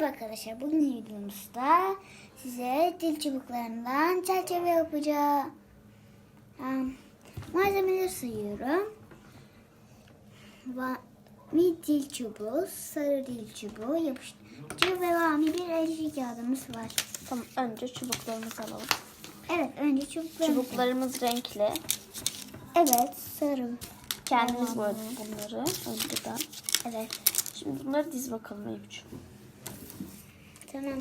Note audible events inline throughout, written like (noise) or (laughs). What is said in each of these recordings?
Merhaba arkadaşlar. Bugün videomuzda size dil çubuklarından çerçeve yapacağım. Malzemeleri sayıyorum. Va bir dil çubuğu, sarı dil çubuğu, yapıştırıcı ve vami bir elci kağıdımız var. Tamam önce çubuklarımızı alalım. Evet, önce çubuklarımız. Çubuklarımız renkli. Evet, sarı. Kendimiz boyadık bunları önceden. Evet, Şimdi bunları diz bakalım Eyüp'cüğüm. Tamam.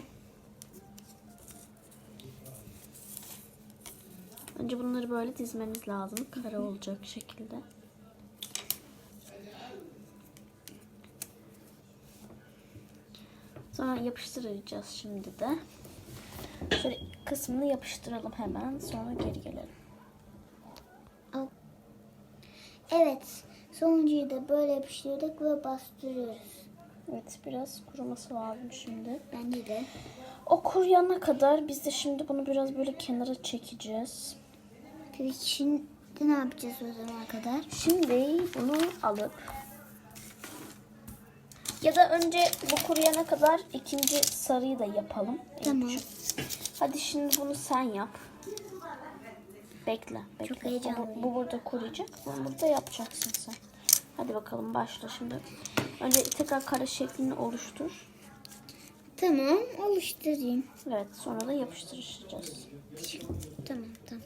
Önce bunları böyle dizmemiz lazım. Kare olacak şekilde. Sonra yapıştıracağız şimdi de. Şöyle kısmını yapıştıralım hemen. Sonra geri gelelim. Evet, sonuncuyu da böyle yapıştırdık ve bastırıyoruz. Evet biraz kuruması lazım şimdi. Bence de. O kuruyana kadar biz de şimdi bunu biraz böyle kenara çekeceğiz. Peki şimdi ne yapacağız o zamana kadar? Şimdi bunu alıp ya da önce bu kuruyana kadar ikinci sarıyı da yapalım. Tamam. Hadi şimdi bunu sen yap. Bekle. bekle. Çok heyecanlıyım. Bu, bu burada kuruyacak. Bunu burada yapacaksın sen. Hadi bakalım başla şimdi. Önce tekrar kare şeklini oluştur. Tamam, oluşturayım. Evet sonra da yapıştıracağız. Tamam, tamam.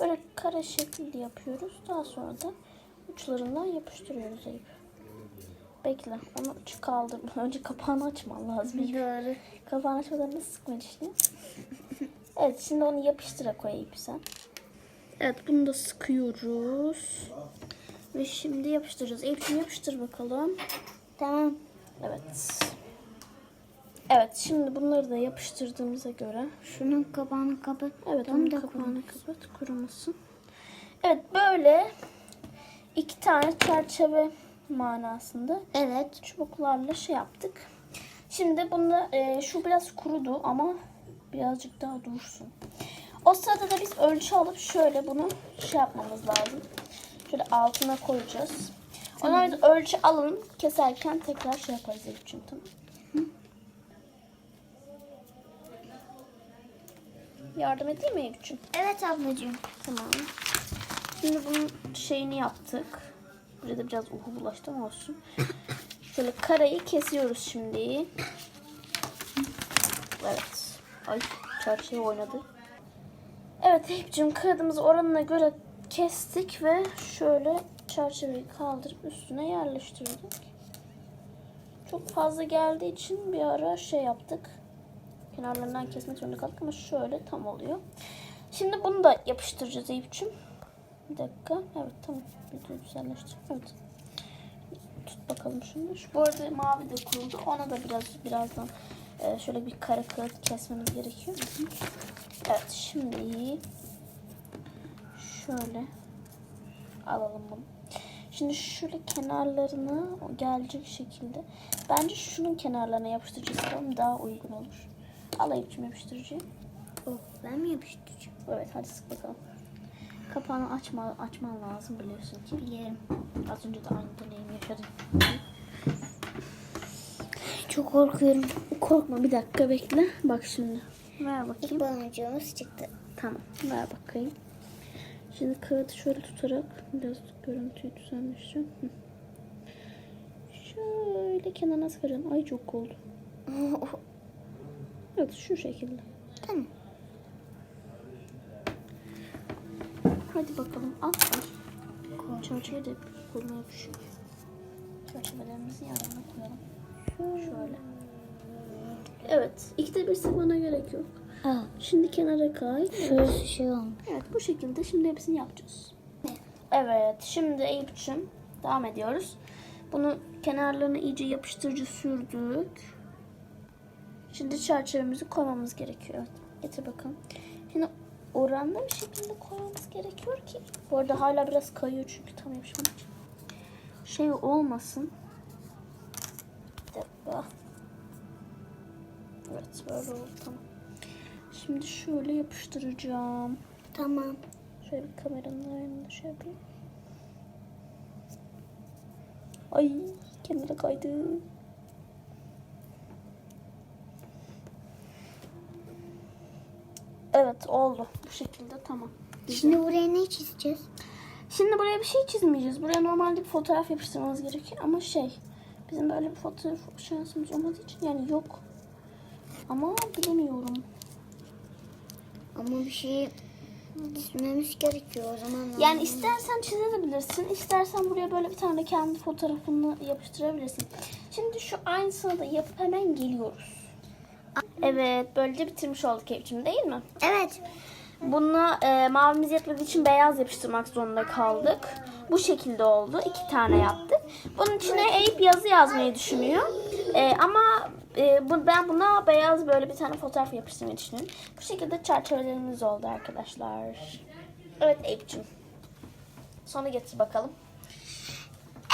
Böyle kare şekli yapıyoruz. Daha sonra da uçlarından yapıştırıyoruz Eyüp. Bekle. Onu uç kaldır. (laughs) Önce kapağını açman lazım. Doğru. Kapağını açmadan nasıl sıkma dişini? evet şimdi onu yapıştıra koy Eyüp sen. Evet bunu da sıkıyoruz. Ve şimdi yapıştıracağız. Eyüp'cüğüm yapıştır bakalım. Tamam. Evet. Evet şimdi bunları da yapıştırdığımıza göre Şunun kapağını kapat. Evet onun da kapağını kapat kurumasın. Evet böyle iki tane çerçeve manasında Evet. çubuklarla şey yaptık. Şimdi bunda e, şu biraz kurudu ama birazcık daha dursun. O sırada da biz ölçü alıp şöyle bunu şey yapmamız lazım. Şöyle altına koyacağız. Ondan biz ölçü alın keserken tekrar şey yaparız Elif'ciğim tamam. Yardım edeyim mi Elif'ciğim? Evet ablacığım. Tamam. Şimdi bunun şeyini yaptık. Buraya da biraz uhu bulaştı ama olsun. (coughs) Şöyle karayı kesiyoruz şimdi. Evet. Ay çerçeve oynadı. Evet Eyüp'cüğüm kağıdımızı oranına göre kestik ve şöyle çerçeveyi kaldırıp üstüne yerleştirdik. Çok fazla geldiği için bir ara şey yaptık. Kenarlarından kesmek zorunda kaldık ama şöyle tam oluyor. Şimdi bunu da yapıştıracağız Eyüp'cüğüm. Bir dakika. Evet tamam. Bir güzelleştir. Evet. Tut bakalım şunu. Şu, bu arada mavi de kuruldu. Ona da biraz birazdan e, şöyle bir kare kağıt kesmemiz gerekiyor. Evet şimdi şöyle alalım bunu. Şimdi şöyle kenarlarına gelecek şekilde. Bence şunun kenarlarına yapıştıracağız. Tamam daha uygun olur. Al Eyüp'cüğüm yapıştırıcıyı. Oh, ben mi yapıştıracağım? Evet hadi sık bakalım. Kapağını açma, açman lazım biliyorsun ki. Biliyorum. Az önce de aynı deneyimi yaşadım. Çok korkuyorum. Korkma bir dakika bekle. Bak şimdi. Ver İlk bakayım. baloncuğumuz çıktı. Tamam ver bakayım. Şimdi kağıdı şöyle tutarak biraz görüntüyü düzenleştireceğim. Hı. Şöyle kenarına sıkacağım. Ay çok oldu. (laughs) Evet şu şekilde. tamam. Hadi bakalım al. Ay. Çerçeve de koluna yapışıyor. Çerçevelerimizi yanına koyalım. Şöyle. Evet. ikide bir sıkmana gerek yok. Aa, Şimdi kenara kay. şurası şey olmuş. Evet bu şekilde şimdi hepsini yapacağız. Evet şimdi Eyüp'cüğüm devam ediyoruz. Bunu kenarlarına iyice yapıştırıcı sürdük. Şimdi çerçevemizi koymamız gerekiyor. Evet, getir bakalım. Şimdi oranlı bir şekilde koymamız gerekiyor ki. Bu arada hala biraz kayıyor çünkü tam yapışmadığı için. Şey olmasın. Bir dakika. Evet böyle oldu tamam. Şimdi şöyle yapıştıracağım. Tamam. Şöyle bir kameranın da şey yapayım. Ay kenara kaydı. Evet oldu. Bu şekilde tamam. Şimdi buraya ne çizeceğiz? Şimdi buraya bir şey çizmeyeceğiz. Buraya normalde bir fotoğraf yapıştırmamız gerekiyor ama şey bizim böyle bir fotoğraf şansımız olmadığı için yani yok. Ama bilemiyorum. Ama bir şey çizmemiz gerekiyor o zaman. Yani istersen çizebilirsin, istersen buraya böyle bir tane kendi fotoğrafını yapıştırabilirsin. Şimdi şu aynısını da yapıp hemen geliyoruz. Evet, böylece bitirmiş olduk Eyüp'cüğüm değil mi? Evet. Bunu e, mavimiz yetmediği için beyaz yapıştırmak zorunda kaldık. Bu şekilde oldu. İki tane yaptık. Bunun içine Eyüp yazı yazmayı düşünüyor. E, ama e, bu, ben buna beyaz böyle bir tane fotoğraf yapıştırmayı düşünüyorum. Bu şekilde çerçevelerimiz oldu arkadaşlar. Evet Eyüp'cüğüm. Sonra getir bakalım.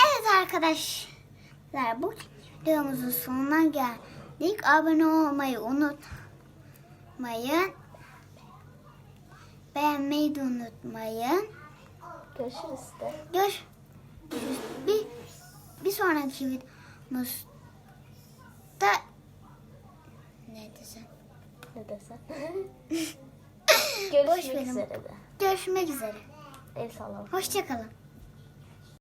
Evet arkadaşlar bu videomuzun sonuna geldik. Abone olmayı unutmayın. Beğenmeyi de unutmayın. Görüşürüz de. Görüşürüz. Bir, bir sonraki videomuzda ne desem? Ne desen? (laughs) Görüşmek üzere de. Görüşmek üzere. El sallam. Hoşçakalın.